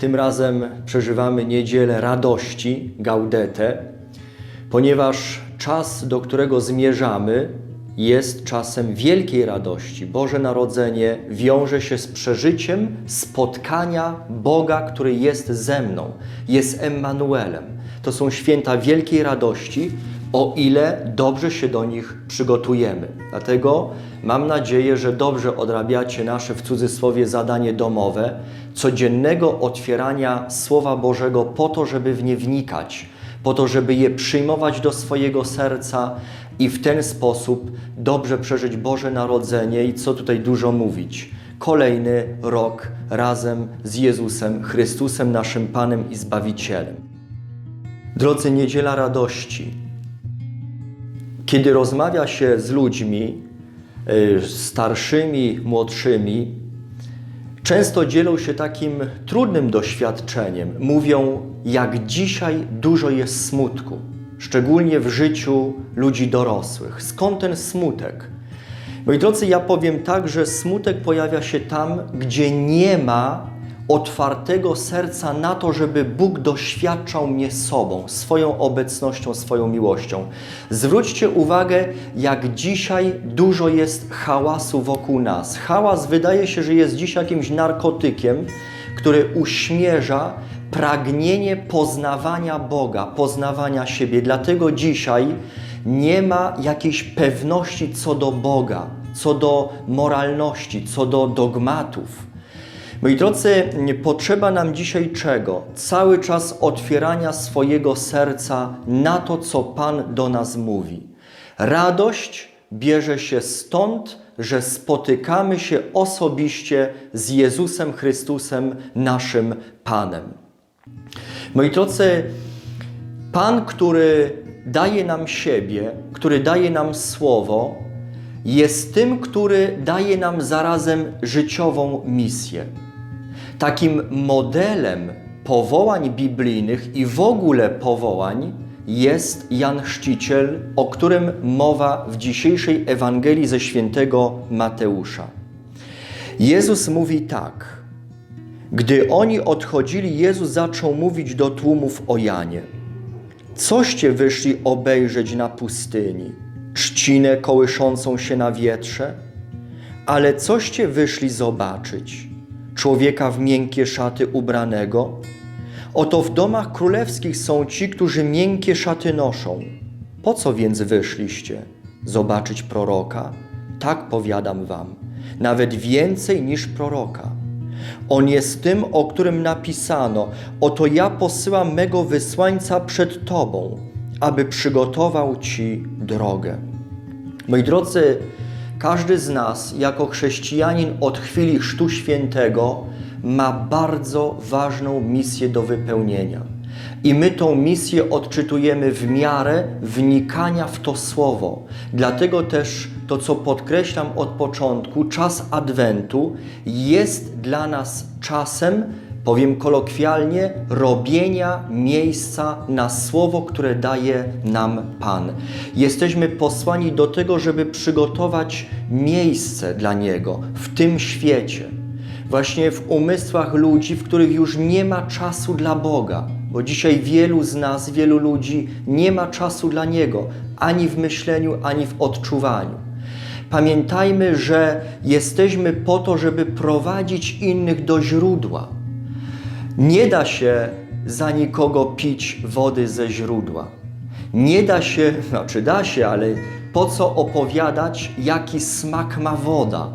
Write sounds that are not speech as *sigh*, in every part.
Tym razem przeżywamy niedzielę radości, gaudete, ponieważ czas, do którego zmierzamy, jest czasem wielkiej radości. Boże Narodzenie wiąże się z przeżyciem spotkania Boga, który jest ze mną, jest Emmanuelem. To są święta wielkiej radości, o ile dobrze się do nich przygotujemy. Dlatego mam nadzieję, że dobrze odrabiacie nasze w cudzysłowie zadanie domowe, codziennego otwierania Słowa Bożego po to, żeby w nie wnikać, po to, żeby je przyjmować do swojego serca i w ten sposób dobrze przeżyć Boże Narodzenie i co tutaj dużo mówić. Kolejny rok razem z Jezusem Chrystusem, naszym Panem i Zbawicielem. Drodzy, niedziela radości. Kiedy rozmawia się z ludźmi, y, starszymi, młodszymi, często dzielą się takim trudnym doświadczeniem. Mówią, jak dzisiaj dużo jest smutku, szczególnie w życiu ludzi dorosłych. Skąd ten smutek? Moi drodzy, ja powiem tak, że smutek pojawia się tam, gdzie nie ma otwartego serca na to, żeby Bóg doświadczał mnie sobą, swoją obecnością, swoją miłością. Zwróćcie uwagę, jak dzisiaj dużo jest hałasu wokół nas. Hałas wydaje się, że jest dziś jakimś narkotykiem, który uśmierza pragnienie poznawania Boga, poznawania siebie. Dlatego dzisiaj nie ma jakiejś pewności co do Boga, co do moralności, co do dogmatów. Moi drodzy, potrzeba nam dzisiaj czego? Cały czas otwierania swojego serca na to, co Pan do nas mówi. Radość bierze się stąd, że spotykamy się osobiście z Jezusem Chrystusem, naszym Panem. Moi drodzy, Pan, który daje nam siebie, który daje nam słowo, jest tym, który daje nam zarazem życiową misję. Takim modelem powołań biblijnych i w ogóle powołań jest Jan Chrzciciel, o którym mowa w dzisiejszej Ewangelii ze świętego Mateusza. Jezus mówi tak. Gdy oni odchodzili, Jezus zaczął mówić do tłumów o Janie. Coście wyszli obejrzeć na pustyni? Trzcinę kołyszącą się na wietrze? Ale coście wyszli zobaczyć? Człowieka w miękkie szaty ubranego? Oto w domach królewskich są ci, którzy miękkie szaty noszą. Po co więc wyszliście? Zobaczyć proroka? Tak powiadam wam, nawet więcej niż proroka. On jest tym, o którym napisano: Oto ja posyłam mego wysłańca przed Tobą, aby przygotował Ci drogę. Moi drodzy, każdy z nas, jako chrześcijanin od chwili Chrztu Świętego, ma bardzo ważną misję do wypełnienia. I my tą misję odczytujemy w miarę wnikania w to słowo. Dlatego też to, co podkreślam od początku, czas Adwentu jest dla nas czasem, powiem kolokwialnie, robienia miejsca na słowo, które daje nam Pan. Jesteśmy posłani do tego, żeby przygotować miejsce dla Niego w tym świecie. Właśnie w umysłach ludzi, w których już nie ma czasu dla Boga, bo dzisiaj wielu z nas, wielu ludzi nie ma czasu dla Niego, ani w myśleniu, ani w odczuwaniu. Pamiętajmy, że jesteśmy po to, żeby prowadzić innych do źródła. Nie da się za nikogo pić wody ze źródła. Nie da się, *laughs* znaczy da się, ale po co opowiadać, jaki smak ma woda?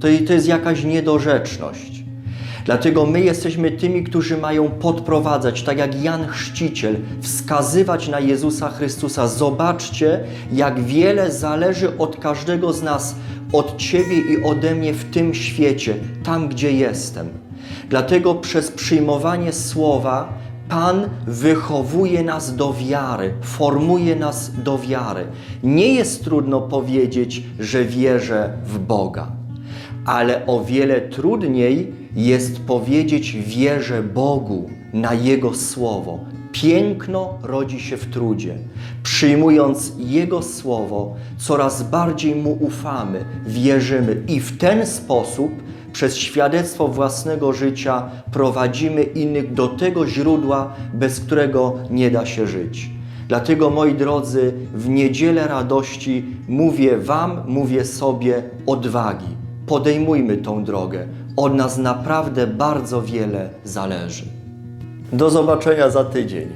To, to jest jakaś niedorzeczność. Dlatego my jesteśmy tymi, którzy mają podprowadzać, tak jak Jan Chrzciciel, wskazywać na Jezusa Chrystusa. Zobaczcie, jak wiele zależy od każdego z nas, od Ciebie i ode mnie w tym świecie, tam gdzie jestem. Dlatego przez przyjmowanie słowa Pan wychowuje nas do wiary, formuje nas do wiary. Nie jest trudno powiedzieć, że wierzę w Boga, ale o wiele trudniej jest powiedzieć wierzę Bogu na Jego słowo. Piękno rodzi się w trudzie. Przyjmując Jego słowo, coraz bardziej Mu ufamy, wierzymy i w ten sposób przez świadectwo własnego życia prowadzimy innych do tego źródła, bez którego nie da się żyć. Dlatego, moi drodzy, w niedzielę radości mówię Wam, mówię sobie odwagi. Podejmujmy tą drogę. Od nas naprawdę bardzo wiele zależy. Do zobaczenia za tydzień.